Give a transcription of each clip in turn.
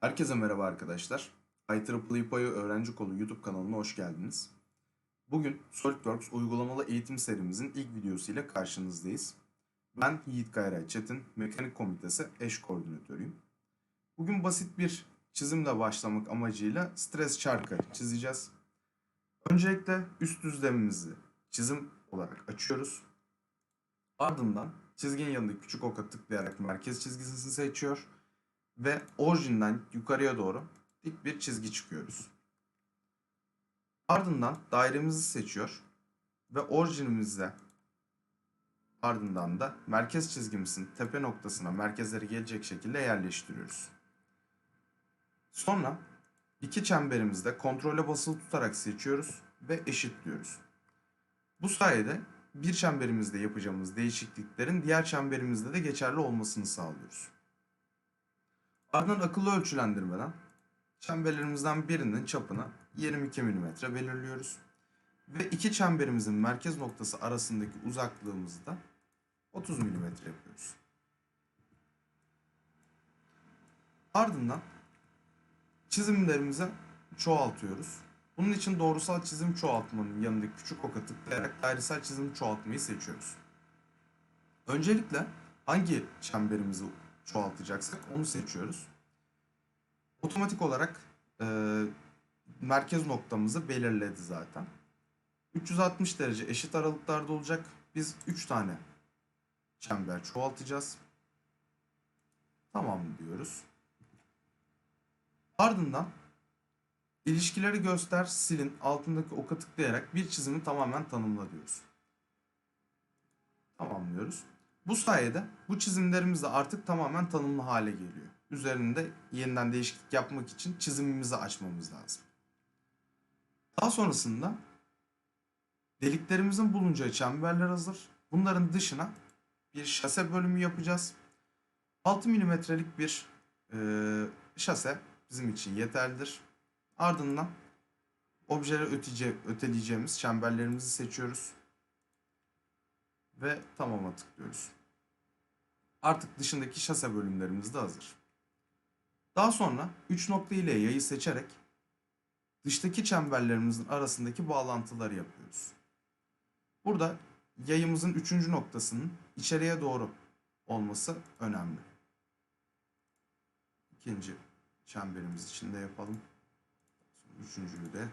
Herkese merhaba arkadaşlar. IEEE Payı Öğrenci Kolu YouTube kanalına hoş geldiniz. Bugün SolidWorks uygulamalı eğitim serimizin ilk videosu ile karşınızdayız. Ben Yiğit Kayray Çetin, Mekanik Komitesi eş koordinatörüyüm. Bugün basit bir çizimle başlamak amacıyla stres çarkı çizeceğiz. Öncelikle üst düzlemimizi çizim olarak açıyoruz. Ardından çizginin yanındaki küçük oka tıklayarak merkez çizgisini seçiyor ve orijinden yukarıya doğru dik bir çizgi çıkıyoruz. Ardından dairemizi seçiyor ve orijinimizde ardından da merkez çizgimizin tepe noktasına merkezleri gelecek şekilde yerleştiriyoruz. Sonra iki çemberimizde kontrole basılı tutarak seçiyoruz ve eşitliyoruz. Bu sayede bir çemberimizde yapacağımız değişikliklerin diğer çemberimizde de geçerli olmasını sağlıyoruz. Ardından akıllı ölçülendirmeden çemberlerimizden birinin çapını 22 mm belirliyoruz. Ve iki çemberimizin merkez noktası arasındaki uzaklığımızı da 30 mm yapıyoruz. Ardından çizimlerimize çoğaltıyoruz. Bunun için doğrusal çizim çoğaltmanın yanındaki küçük oka tıklayarak dairesel çizim çoğaltmayı seçiyoruz. Öncelikle hangi çemberimizi çoğaltacaksak onu seçiyoruz. Otomatik olarak e, merkez noktamızı belirledi zaten. 360 derece eşit aralıklarda olacak. Biz 3 tane çember çoğaltacağız. Tamam diyoruz. Ardından ilişkileri göster, silin altındaki oka tıklayarak bir çizimi tamamen tanımla diyoruz. Tamamlıyoruz. Bu sayede bu çizimlerimiz de artık tamamen tanımlı hale geliyor. Üzerinde yeniden değişiklik yapmak için çizimimizi açmamız lazım. Daha sonrasında deliklerimizin bulunacağı çemberler hazır. Bunların dışına bir şase bölümü yapacağız. 6 milimetrelik bir e, şase bizim için yeterlidir. Ardından objeleri ötece, öteleyeceğimiz çemberlerimizi seçiyoruz. Ve tamama tıklıyoruz. Artık dışındaki şase bölümlerimiz de hazır. Daha sonra 3 nokta ile yayı seçerek dıştaki çemberlerimizin arasındaki bağlantıları yapıyoruz. Burada yayımızın 3. noktasının içeriye doğru olması önemli. İkinci çemberimiz için de yapalım. Üçüncüyü de.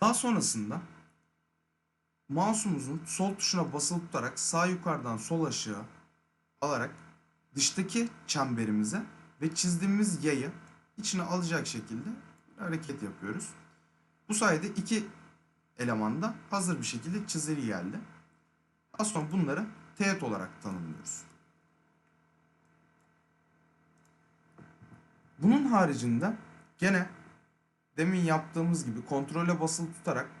Daha sonrasında mouse'umuzun sol tuşuna basılı tutarak sağ yukarıdan sol aşağı alarak dıştaki çemberimize ve çizdiğimiz yayı içine alacak şekilde hareket yapıyoruz. Bu sayede iki eleman da hazır bir şekilde çizili geldi. Daha sonra bunları teğet olarak tanımlıyoruz. Bunun haricinde gene demin yaptığımız gibi kontrole basılı tutarak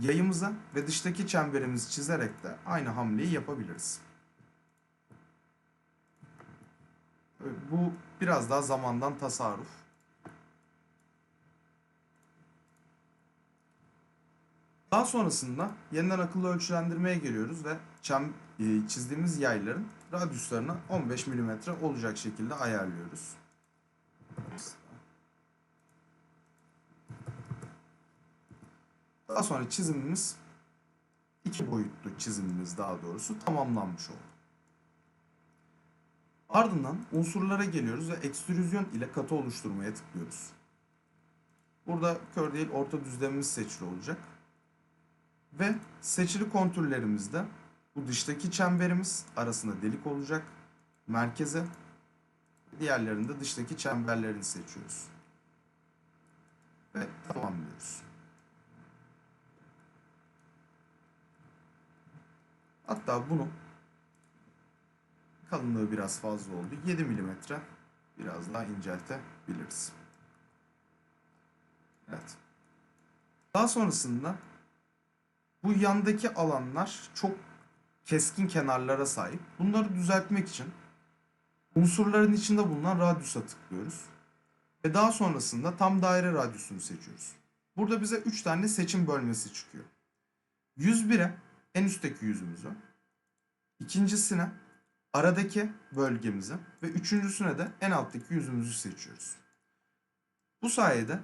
yayımıza ve dıştaki çemberimizi çizerek de aynı hamleyi yapabiliriz. Bu biraz daha zamandan tasarruf. Daha sonrasında yeniden akıllı ölçülendirmeye geliyoruz ve çem, e, çizdiğimiz yayların radyuslarını 15 mm olacak şekilde ayarlıyoruz. Daha sonra çizimimiz iki boyutlu çizimimiz daha doğrusu tamamlanmış oldu. Ardından unsurlara geliyoruz ve ekstrüzyon ile katı oluşturmaya tıklıyoruz. Burada kör değil orta düzlemimiz seçili olacak. Ve seçili kontürlerimizde bu dıştaki çemberimiz arasında delik olacak. Merkeze diğerlerinde dıştaki çemberlerini seçiyoruz. Ve tamamlıyoruz. Hatta bunu kalınlığı biraz fazla oldu. 7 mm biraz daha inceltebiliriz. Evet. Daha sonrasında bu yandaki alanlar çok keskin kenarlara sahip. Bunları düzeltmek için unsurların içinde bulunan radyusa tıklıyoruz. Ve daha sonrasında tam daire radyusunu seçiyoruz. Burada bize 3 tane seçim bölmesi çıkıyor. 101'e en üstteki yüzümüzü. İkincisine aradaki bölgemizi ve üçüncüsüne de en alttaki yüzümüzü seçiyoruz. Bu sayede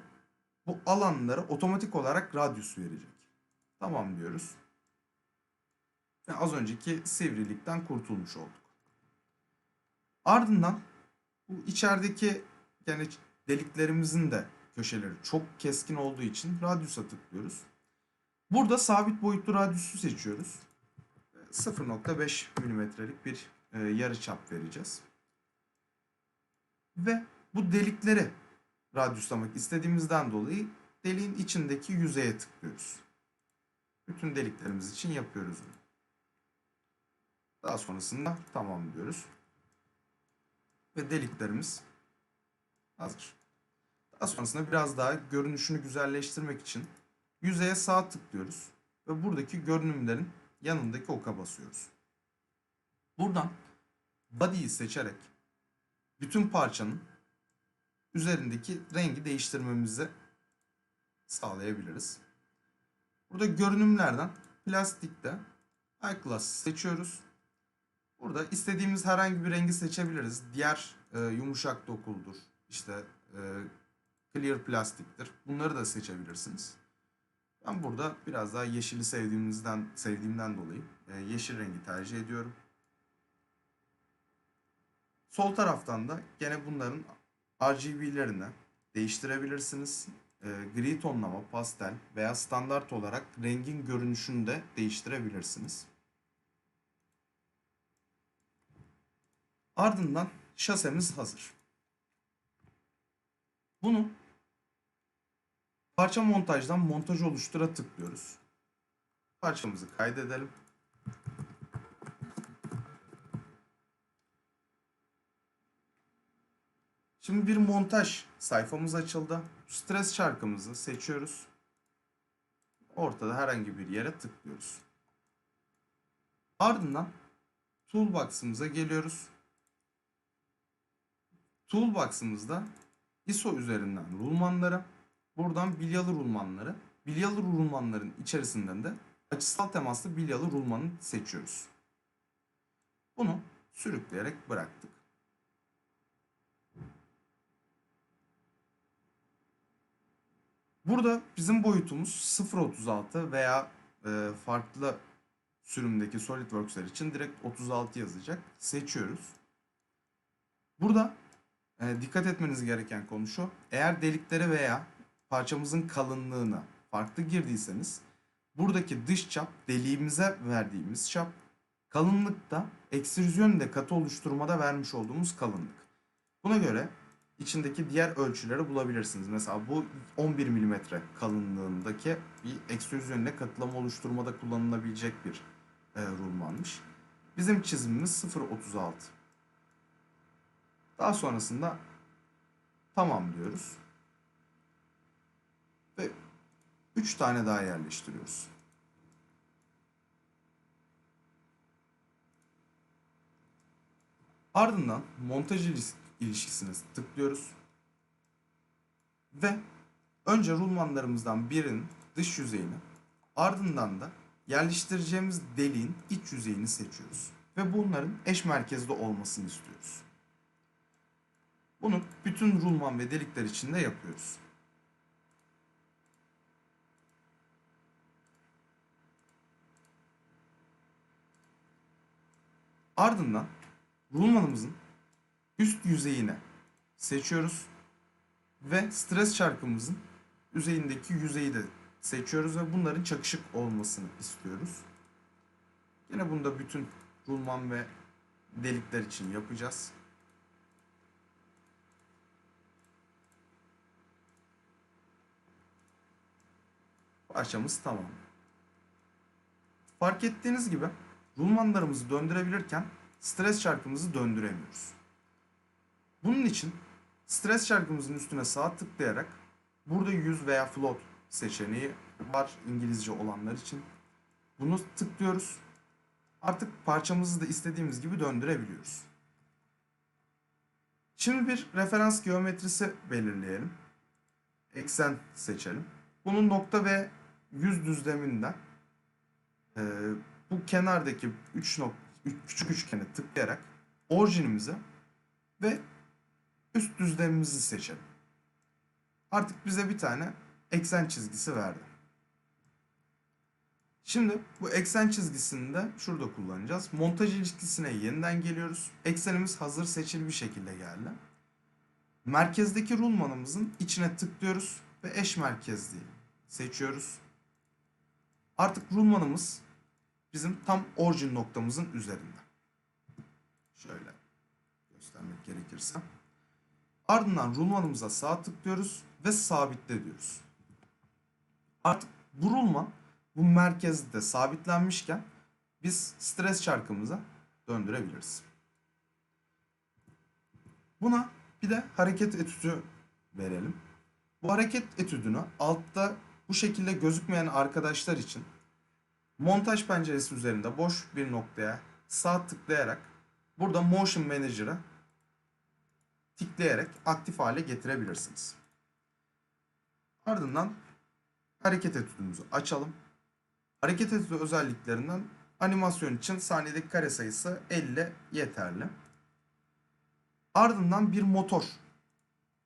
bu alanlara otomatik olarak radyus verecek. Tamam diyoruz. Ve az önceki sivrilikten kurtulmuş olduk. Ardından bu içerideki yani deliklerimizin de köşeleri çok keskin olduğu için radyusa tıklıyoruz. Burada sabit boyutlu radyusu seçiyoruz. 0.5 milimetrelik bir e, yarı çap vereceğiz. Ve bu delikleri radyuslamak istediğimizden dolayı deliğin içindeki yüzeye tıklıyoruz. Bütün deliklerimiz için yapıyoruz bunu. Daha sonrasında tamam diyoruz. Ve deliklerimiz hazır. Daha sonrasında biraz daha görünüşünü güzelleştirmek için yüzeye sağ tıklıyoruz. Ve buradaki görünümlerin yanındaki oka basıyoruz. Buradan body'yi seçerek bütün parçanın üzerindeki rengi değiştirmemizi sağlayabiliriz. Burada görünümlerden plastikte iClass seçiyoruz. Burada istediğimiz herhangi bir rengi seçebiliriz. Diğer e, yumuşak dokuludur. İşte e, clear plastiktir. Bunları da seçebilirsiniz. Ben burada biraz daha yeşili sevdiğimizden sevdiğimden dolayı e, yeşil rengi tercih ediyorum. Sol taraftan da gene bunların RGB'lerini değiştirebilirsiniz. E, gri tonlama, pastel veya standart olarak rengin görünüşünü de değiştirebilirsiniz. Ardından şasemiz hazır. Bunu parça montajdan montaj oluştura tıklıyoruz. Parçamızı kaydedelim. Şimdi bir montaj sayfamız açıldı. Stres şarkımızı seçiyoruz. Ortada herhangi bir yere tıklıyoruz. Ardından Toolbox'ımıza geliyoruz. Toolbox'ımızda ISO üzerinden rulmanları, buradan bilyalı rulmanları, bilyalı rulmanların içerisinden de açısal temaslı bilyalı rulmanı seçiyoruz. Bunu sürükleyerek bıraktık. Burada bizim boyutumuz 0.36 veya e, farklı sürümdeki SolidWorks'ler için direkt 36 yazacak. Seçiyoruz. Burada e, dikkat etmeniz gereken konu şu. Eğer delikleri veya parçamızın kalınlığını farklı girdiyseniz buradaki dış çap deliğimize verdiğimiz çap kalınlıkta ekstrüzyon ile katı oluşturmada vermiş olduğumuz kalınlık. Buna göre içindeki diğer ölçüleri bulabilirsiniz. Mesela bu 11 mm kalınlığındaki bir ekstrüzyon ile katılama oluşturmada kullanılabilecek bir e, rulmanmış. Bizim çizimimiz 0.36. Daha sonrasında tamam diyoruz. Ve 3 tane daha yerleştiriyoruz. Ardından montaj ilişkisine tıklıyoruz. Ve önce rulmanlarımızdan birinin dış yüzeyini ardından da yerleştireceğimiz deliğin iç yüzeyini seçiyoruz. Ve bunların eş merkezde olmasını istiyoruz. Bunu bütün rulman ve delikler için de yapıyoruz. Ardından rulmanımızın üst yüzeyine seçiyoruz ve stres çarkımızın üzerindeki yüzeyi de seçiyoruz ve bunların çakışık olmasını istiyoruz. Yine bunu da bütün rulman ve delikler için yapacağız. Parçamız tamam. Fark ettiğiniz gibi rulmanlarımızı döndürebilirken stres çarkımızı döndüremiyoruz. Bunun için stres çarkımızın üstüne sağ tıklayarak burada yüz veya float seçeneği var İngilizce olanlar için. Bunu tıklıyoruz. Artık parçamızı da istediğimiz gibi döndürebiliyoruz. Şimdi bir referans geometrisi belirleyelim. Eksen seçelim. Bunun nokta ve yüz düzleminden bu kenardaki 3 nok üç- küçük üçgene tıklayarak orijinimizi ve üst düzlemimizi seçelim. Artık bize bir tane eksen çizgisi verdi. Şimdi bu eksen çizgisini de şurada kullanacağız. Montaj ilişkisine yeniden geliyoruz. Eksenimiz hazır seçili bir şekilde geldi. Merkezdeki rulmanımızın içine tıklıyoruz ve eş merkezliği seçiyoruz. Artık rulmanımız bizim tam orijin noktamızın üzerinde. Şöyle göstermek gerekirse. Ardından rulmanımıza sağ tıklıyoruz ve sabitle diyoruz. Artık bu rulman bu merkezde sabitlenmişken biz stres çarkımıza döndürebiliriz. Buna bir de hareket etüdü verelim. Bu hareket etüdünü altta bu şekilde gözükmeyen arkadaşlar için montaj penceresi üzerinde boş bir noktaya sağ tıklayarak burada Motion Manager'a tıklayarak aktif hale getirebilirsiniz. Ardından hareket etüdümüzü açalım. Hareket etüdü özelliklerinden animasyon için saniyedeki kare sayısı 50 yeterli. Ardından bir motor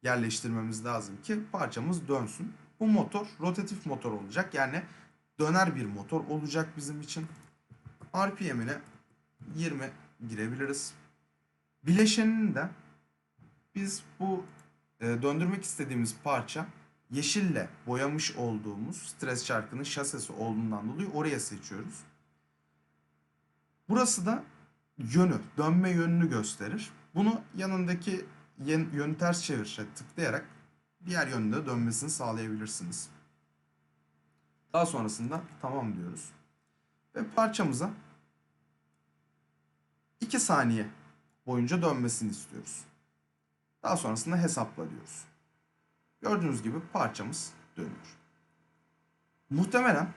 yerleştirmemiz lazım ki parçamız dönsün. Bu motor rotatif motor olacak. Yani döner bir motor olacak bizim için. RPM'ine 20 girebiliriz. Bileşenini de biz bu e, döndürmek istediğimiz parça yeşille boyamış olduğumuz stres çarkının şasesi olduğundan dolayı oraya seçiyoruz. Burası da yönü, dönme yönünü gösterir. Bunu yanındaki yen- yönü ters çevirişe tıklayarak diğer yönde dönmesini sağlayabilirsiniz. Daha sonrasında tamam diyoruz. Ve parçamıza 2 saniye boyunca dönmesini istiyoruz. Daha sonrasında hesapla diyoruz. Gördüğünüz gibi parçamız dönüyor. Muhtemelen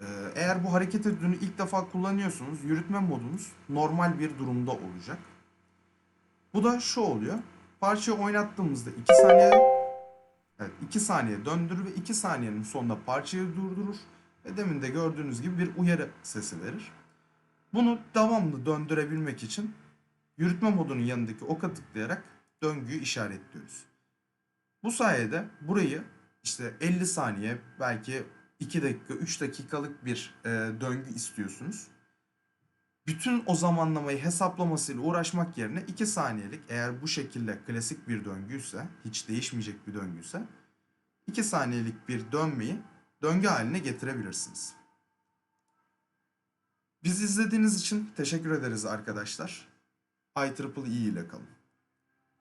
e, eğer bu hareket etüdünü ilk defa kullanıyorsunuz yürütme modunuz normal bir durumda olacak. Bu da şu oluyor. Parçayı oynattığımızda 2 saniye evet 2 saniye döndürür ve 2 saniyenin sonunda parçayı durdurur ve demin de gördüğünüz gibi bir uyarı sesi verir. Bunu devamlı döndürebilmek için yürütme modunun yanındaki oka tıklayarak döngüyü işaretliyoruz. Bu sayede burayı işte 50 saniye belki 2 dakika 3 dakikalık bir e, döngü istiyorsunuz. Bütün o zamanlamayı hesaplamasıyla uğraşmak yerine 2 saniyelik eğer bu şekilde klasik bir döngüyse hiç değişmeyecek bir döngüyse 2 saniyelik bir dönmeyi döngü haline getirebilirsiniz. Bizi izlediğiniz için teşekkür ederiz arkadaşlar. IEEE ile kalın.